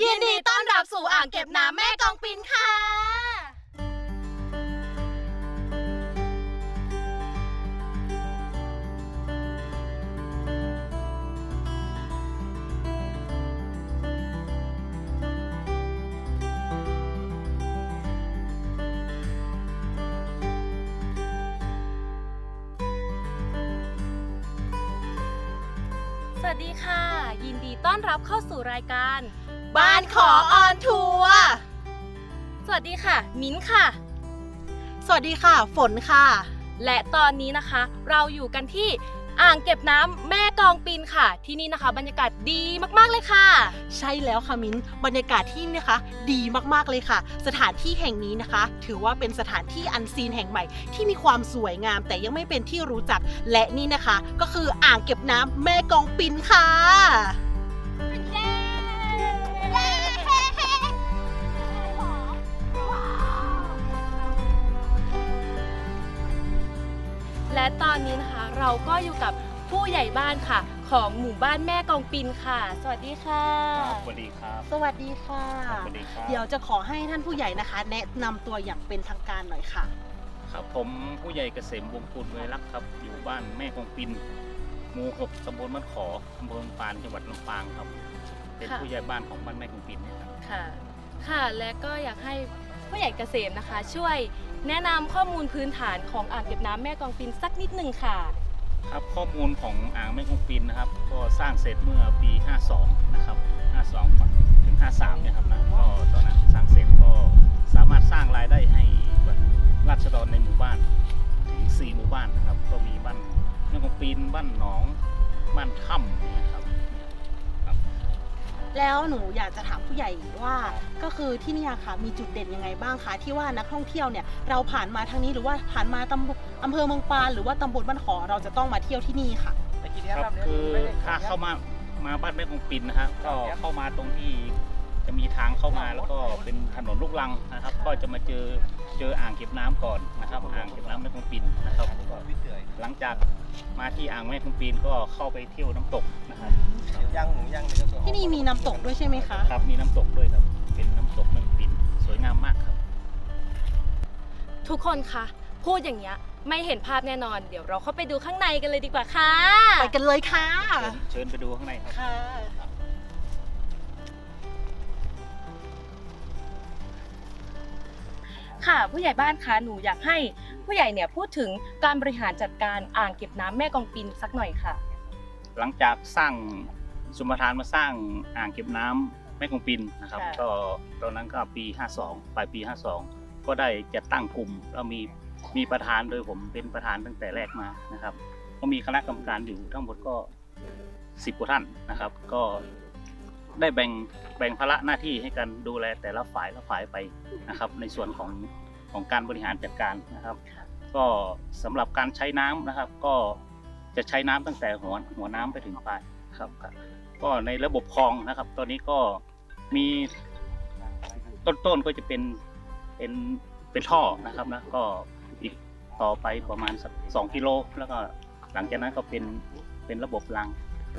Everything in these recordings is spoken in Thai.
ยินดีต้อนรับสู่อ่างเก็บน้ำแม่กองปินค่ะ สวัสดีค่ะ ยินดีต้อนรับเข้าสู่รายการ บ้านขอออนทัวร์สวัสดีค่ะ มิ้นท์ค่ะ สวัสดีค่ะ ฝนค่ะ และตอนนี้นะคะ เราอยู่กันที่อ่างเก็บน้ำแม่กองปินค่ะ ที่นี่นะคะ บรรยากาศดีมากๆเลยค่ะ ใช่แล้วค่ะมิ้นบรรยากาศที่นี่นะคะ ดีมากๆเลยค่ะ สถานที่แห่งนี้นะคะ ถือว่าเป็นสถานที่อันซีนแห่งใหม่ ที่มีความสวยงาม แต่ยังไม่เป็นที่รู้จัก และนี่นะคะ ก็คืออ่างเก็บน้ำแม่กองปินค่ะ ก็อยู่กับผู้ใหญ่บ้านค่ะ ของหมู่บ้านแม่กองปินค่ะ สวัสดีค่ะ ครับสวัสดีครับ สวัสดีค่ะ สวัสดีครับ เดี๋ยวจะขอให้ท่านผู้ใหญ่นะคะ แนะนำตัวอย่างเป็นทางการหน่อยค่ะ ครับผมผู้ใหญ่เกษมวงศ์กุลเวรักษ์ครับ อยู่บ้านแม่คงปิน หมู่หกตำบลมันขออำเภอลำปานจังหวัดลำปางครับ เป็นค่ะ ผู้ใหญ่บ้านของบ้านแม่คงปินนะครับ ค่ะ ค่ะ และก็อยากให้ผู้ใหญ่เกษมนะคะ ช่วยแนะนำข้อมูลพื้นฐานของอ่างเก็บน้ำแม่กองปินสักนิดหนึ่งค่ะ ครับข้อมูลของอ่างแม่คงปินนะครับ ก็สร้างเสร็จเมื่อปี 52 นะครับ 52 ถึง 53 เนี่ยครับนะก็ตอนนั้นสร้างเสร็จก็สามารถสร้างรายได้ให้ราษฎรในหมู่บ้านถึง 4 หมู่บ้านนะครับ ก็มีบ้านแม่คงปินบ้านหนอง บ้านถ้ำเนี่ยครับแล้วหนูอยากจะถามผู้ใหญ่ว่าก็คือที่นี่ค่ะมีจุดเด่นยังไงบ้างคะที่ว่านักท่องเที่ยวเนี่ยเราผ่านมาทางนี้หรือว่าผ่านมาตำบล อำเภอเมืองปานหรือว่าตำบลบ้านขอเราจะต้องมาเที่ยวที่นี่ค่ะครับคือถ้าเข้ามามาบ้านแม่คงปินนะครับก็เข้ามาตรงที่จะมีทางเข้ามาแล้วก็เป็นถนนลูกรังนะครับ ก็จะมาเจอเจออ่างเก็บน้ำก่อนนะครับ อ่างเก็บน้ำแม่คงปินนะครับก็หลังจากมาที่อ่างแม่คงปินก็เข้าไปเที่ยวน้ำตกนะครับ ย่างหมูย่างเลยครับที่นี่มีน้ำตกด้วยใช่ไหมคะ ครับมีน้ำตกด้วยครับ เป็นน้ำตกแม่คงปินสวยงามมากครับ ทุกคนคะพูดอย่างเงี้ย ไม่เห็นภาพแน่นอน เดี๋ยวเราเข้าไปดูข้างในกันเลยดีกว่าค่ะ ไปกันเลยค่ะเชิญเชิญไปดูข้างในครับ ค่ะ ค่ะ ผู้ใหญ่บ้านคะหนูอยากให้ผู้ใหญ่เนี่ยพูดถึงการบริหารจัดการอ่างเก็บน้ำแม่กองปินสักหน่อยค่ะ หลังจากสร้างสมปทานมาสร้างอ่างเก็บน้ำแม่คงปินนะครับ ค่ะ ก็ตอนนั้นก็ปี 52 ปลายปี 52 ก็ได้จัดตั้งกลุ่มแล้วมี มีประธานโดยผมเป็นประธานตั้งแต่แรกมานะครับ ก็มีคณะกรรมการอยู่ทั้งหมดก็10กว่าท่านนะครับ ก็ได้แบ่งแบ่งภาระหน้าที่ให้กันดูแลแต่ละฝ่ายละฝ่ายไปนะครับ ในส่วนของของการบริหารจัดการนะครับ ก็สำหรับการใช้น้ำนะครับ ก็จะใช้น้ำตั้งแต่หัวหัวน้ำไปถึงปลายครับครับ ก็ในระบบคลองนะครับ ตอนนี้ก็มีต้นๆก็จะเป็นเป็นเป็นท่อนะครับนะก็ อีกต่อไปประมาณสักสองกิโลแล้วก็หลังจากนั้นก็เป็นเป็นระบบราง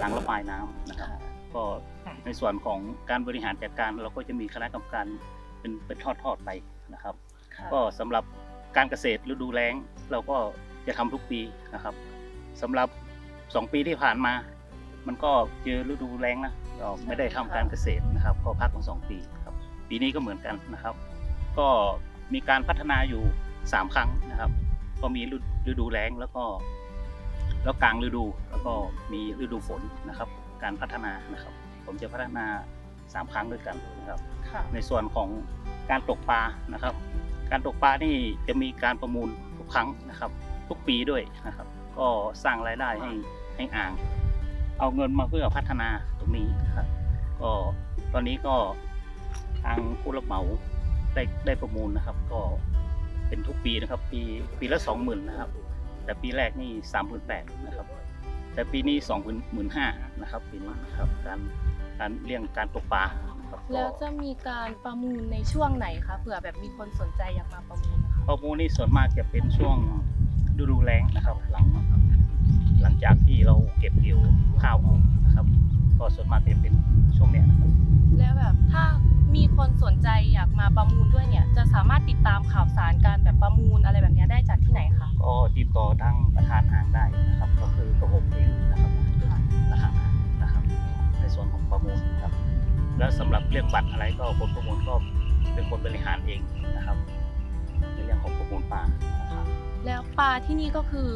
รางระบายน้ำนะครับ ก็ในส่วนของการบริหารจัดการเราก็จะมีคณะกรรมการเป็นเป็นทอดๆไปนะครับ ก็สำหรับการเกษตรฤดูแล้งเราก็จะทำทุกปีนะครับสำหรับ 2 ปีที่ผ่านมา มันก็เจอฤดูแล้งนะก็ไม่ได้ทำการเกษตรนะครับ ก็พักมาสองปีครับปีนี้ก็เหมือนกันนะครับ ก็มีการพัฒนาอยู่ 3ครั้งนะครับ ก็มีฤฤดูแล้งแล้วก็แล้วกลางฤดูแล้วก็มีฤดูฝนนะครับ การพัฒนานะครับ ผมจะพัฒนา3ครั้งด้วยกันนะครับค่ะในส่วนของการตกปลานะครับ การตกปลานี่จะมีการประมูลทุกครั้งนะครับ ทุกปีด้วยนะครับ ก็สร้างรายได้ให้ให้อ่าง เอาเงินมาเพื่อพัฒนาตรงนี้นะครับ ก็ตอนนี้ก็ทางผู้รับเหมาได้ได้ประมูลนะครับ ก็ เป็นทุกปีนะครับ ปีปีละสองหมื่นนะครับ แต่ปีแรกนี่สามหมื่นแปดนะครับ แต่ปีนี้สองหมื่นห้านะครับปีนี้นะครับการการเลี้ยงการตกปลานะครับก็แล้วจะมีการประมูลในช่วงไหนคะเผื่อแบบมีคนสนใจอยากมาประมูลนะคะข้อมูลนี่ส่วนมากจะเป็นช่วงฤดูแล้งนะครับ หลังหลังจากที่เราเก็บเกี่ยวข้าวออกนะครับ ก็ส่วนมากจะเป็นช่วงเนี้ยนะครับแล้วแบบถ้า คนสนใจอยากมาประมูลด้วยเนี่ยจะสามารถติดตามข่าวสารการแบบประมูลอะไรแบบเนี้ยได้จากที่ไหนคะก็ติดต่อทางประธานอ่างได้นะครับ ก็คือกระผมเองนะครับประธานอ่างนะครับ ในส่วนของประมูลครับ แล้วสำหรับเรื่องบัตรอะไรก็คนประมูลก็เป็นคนบริหารเองนะครับในเรื่องของประมูลป่านะครับแล้วปลาที่นี่ก็คือ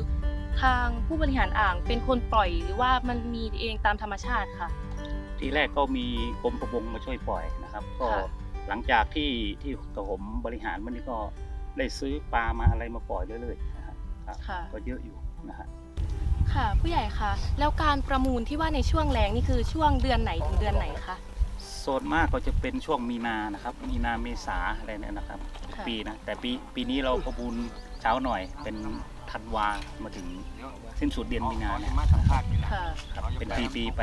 ทางผู้บริหารอ่างเป็นคนปล่อยหรือว่ามันมีเองตามธรรมชาติค่ะ ทีแรกก็มีกรมประมงมาช่วยปล่อยนะครับ ก็ค่ะหลังจากที่ที่กระผมบริหารมันนี่ก็ได้ซื้อปลามาอะไรมาปล่อยเรื่อยๆนะครับครับค่ะก็เยอะอยู่นะฮะค่ะผู้ใหญ่คะแล้วการประมูลที่ว่าในช่วงแรงนี่คือช่วงเดือนไหนถึงเดือนไหนคะโซนมากก็จะเป็นช่วงมีนานะครับ มีนาเมษาอะไรเนี่ยนะครับค่ะปีนะแต่ปีปีนี้เราประมูลเช้าหน่อยเป็น ธันวามาถึงสิ้นสุดเดือนมีนาเนี่ยมาสัมภาษณ์นี่แหละค่ะครับเป็นปีปีๆไป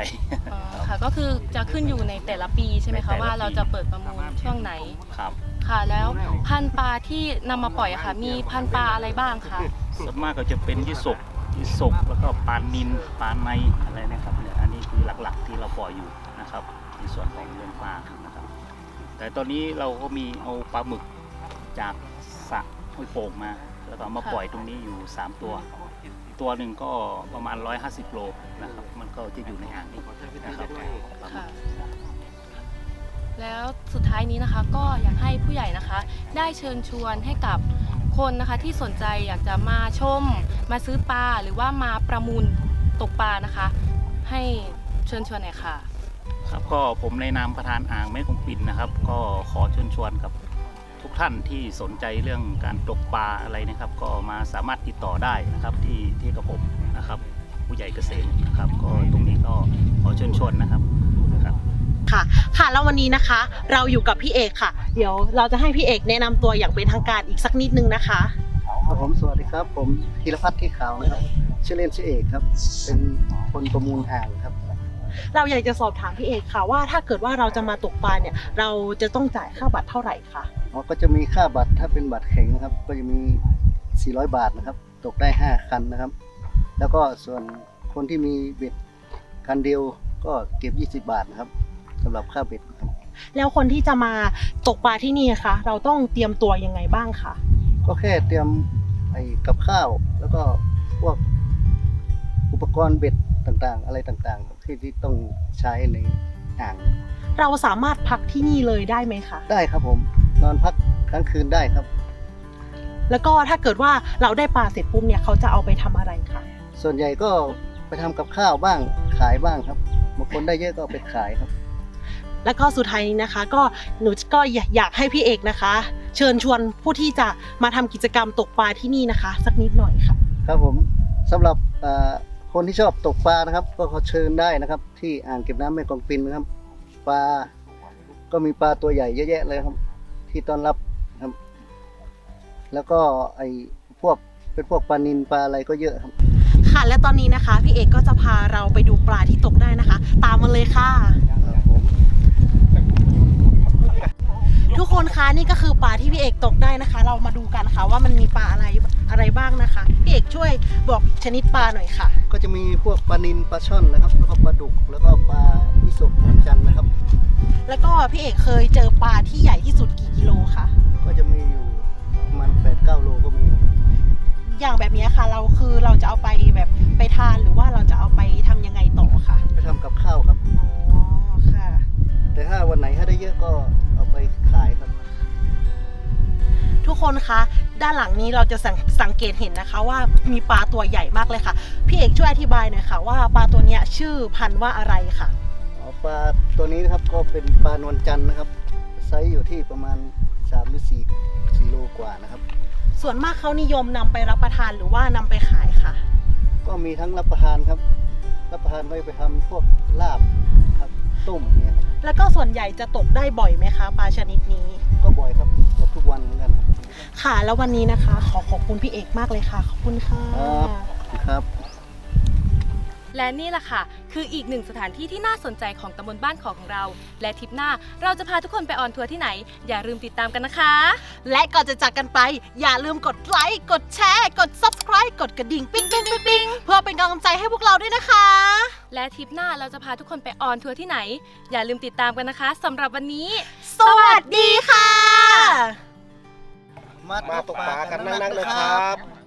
อ๋อค่ะก็คือจะขึ้นอยู่ในแต่ละปีใช่ไหมในแต่คะละว่าเราปี จะเปิดประมูลช่วงไหนครับค่ะ แล้วพันธุ์ปลาที่นำมาปล่อยอะค่ะ มีพันธุ์ปลาอะไรบ้างคะส่วนมากก็จะเป็นยี่สกยี่สกแล้วก็ปลานินปลาในอะไรนะครับเนี่ยอันนี้คือหลักๆที่เราปล่อยอยู่นะครับ ในส่วนของเรื่องปลานะครับ แต่ตอนนี้เราก็มีเอาปลาหมึกจากสระห้วยโป่งมา แล้วก็เอามาค่ะปล่อยตรงนี้อยู่ 3 ตัว ตัวหนึ่งก็ประมาณ 150โลนะครับมันก็จะอยู่ในอ่างนี้นะครับค่ะแล้วสุดท้ายนี้นะคะก็อยากให้ผู้ใหญ่นะคะ ได้เชิญชวนให้กับคนนะคะที่สนใจอยากจะมาชม มาซื้อปลาหรือว่ามาประมูลตกปลานะคะ ให้เชิญชวนหน่อยค่ะ ครับก็ผมในนามประธานอ่างแม่คงปินนะครับ ก็ขอเชิญชวนกับ ทุกท่านที่สนใจเรื่องการตกปลาอะไรนะครับ ก็มาสามารถติดต่อได้นะครับที่ที่กับผมนะครับ ผู้ใหญ่เกษมนะครับ ก็ตรงนี้ก็ขอเชิญชวนนะครับนะครับค่ะ ค่ะแล้ววันนี้นะคะ เราอยู่กับพี่เอกค่ะ เดี๋ยวเราจะให้พี่เอกแนะนำตัวอย่างเป็นทางการอีกสักนิดนึงนะคะ ครับผมสวัสดีครับผมธีรพัฒน์ที่ขาวนะครับชื่อเล่นชื่อเอกครับ เป็นคนประมูลอ่างครับ เราอยากจะสอบถามพี่เอกค่ะว่าถ้าเกิดว่าเราจะมาตกปลาเนี่ย เราจะต้องจ่ายค่าบัตรเท่าไหร่คะ อ๋อก็จะมีค่าบัตรถ้าเป็นบัตรแข็งนะครับ ก็จะมี 400 บาทนะครับ ตกได้ 5 คันนะครับ แล้วก็ส่วนคนที่มีเบ็ดคันเดียวก็เก็บ 20 บาทนะครับสำหรับค่าเบ็ดนะครับ แล้วคนที่จะมาตกปลาที่นี่นะคะ เราต้องเตรียมตัวยังไงบ้างคะก็แค่เตรียมไอ้กับข้าว แล้วก็พวกอุปกรณ์เบ็ดต่างๆ อะไรต่างๆ ที่ที่ต้องใช้ในอ่าง เราสามารถพักที่นี่เลยได้ไหมคะ ได้ครับผม นอนพักกลางคืนได้ครับ แล้วก็ถ้าเกิดว่าเราได้ปลาเสร็จปุ๊บเนี่ยเขาจะเอาไปทำอะไรคะส่วนใหญ่ก็ไปทำกับข้าวบ้างขายบ้างครับบางคนได้เยอะก็เอาไปขายครับ แล้วก็สุดท้ายนี้นะคะ ก็หนูก็อยากอยากให้พี่เอกนะคะ เชิญชวนผู้ที่จะมาทำกิจกรรมตกปลาที่นี่นะคะ สักนิดหน่อยค่ะ ครับผมสำหรับเอ่อคนที่ชอบตกปลานะครับ ก็ขอเชิญได้นะครับ ที่อ่างเก็บน้ำแม่กองปินนะครับ ปลาก็มีปลาตัวใหญ่เยอะแยะเลยครับ ที่ต้อนรับครับ แล้วก็ไอ้พวกเป็นพวกปลานินปลาอะไรก็เยอะครับ ค่ะและตอนนี้นะคะ พี่เอกก็จะพาเราไปดูปลาที่ตกได้นะคะ ตามมาเลยค่ะ ครับผม ทุกคนคะนี่ก็คือปลาที่พี่เอกตกได้นะคะ เรามาดูกันค่ะว่ามันมีปลาอะไรอะไรบ้างนะคะพี่เอกช่วยบอกชนิดปลาหน่อยค่ะ ก็จะมีพวกปลานินปลาช่อนนะครับ แล้วก็ปลาดุกแล้วก็ปลาอิสุกเหมือนกันนะครับ แล้วก็พี่เอกเคยเจอปลาที่ใหญ่ที่สุดกี่กิโลคะก็จะมีอยู่ประมันแปดเก้าโลก็มีครับอย่างแบบนี้ค่ะเราคือเราจะเอาไปแบบไปทานหรือว่าเราจะเอาไปทำยังไงต่อคะไปทำกับข้าวครับอ๋อค่ะ แต่ถ้าวันไหนถ้าได้เยอะก็เอา ไปขายครับ ทุกคนคะด้านหลังนี้เราจะสังสังเกตเห็นนะคะว่ามีปลาตัวใหญ่มากเลยค่ะ พี่เอกช่วยอธิบายหน่อยค่ะ ว่าปลาตัวเนี้ยชื่อพันธุ์ว่าอะไรค่ะ อ๋อปลาตัวนี้นะครับก็เป็นปลานวลจันทร์นะครับ ไซส์อยู่ที่ประมาณ3หรือ4 4โลกว่านะครับ ส่วนมากเขานิยมนำไปรับประทานหรือว่านำไปขายค่ะ ก็มีทั้งรับประทานครับ รับประทานไว้ไปทำพวกลาบครับต้มอย่างเงี้ยครับ แล้วก็ส่วนใหญ่จะตกได้บ่อยไหมคะปลาชนิดนี้ ก็บ่อยครับเกือบทุกวันเหมือนกันครับ ค่ะ แล้ววันนี้นะคะ ขอขอบคุณพี่เอกมากเลยค่ะ ขอบคุณค่ะ ครับครับ และนี่แหละค่ะ คืออีกหนึ่งสถานที่ที่น่าสนใจของตำบลบ้านขอของเรา และทริปหน้าเราจะพาทุกคนไปออนทัวร์ที่ไหน อย่าลืมติดตามกันนะคะ และก่อนจะจากกันไป อย่าลืมกดไลค์ กดแชร์ กด subscribe กดกระดิ่งปิ๊งปิ๊งปิ๊งปิ๊งเพื่อเป็นกำลังใจให้พวกเราด้วยนะคะ และทริปหน้าเราจะพาทุกคนไปออนทัวร์ที่ไหน อย่าลืมติดตามกันนะคะสำหรับวันนี้ สวัสดีค่ะ มาตกปลากันนั่งๆเลยครับ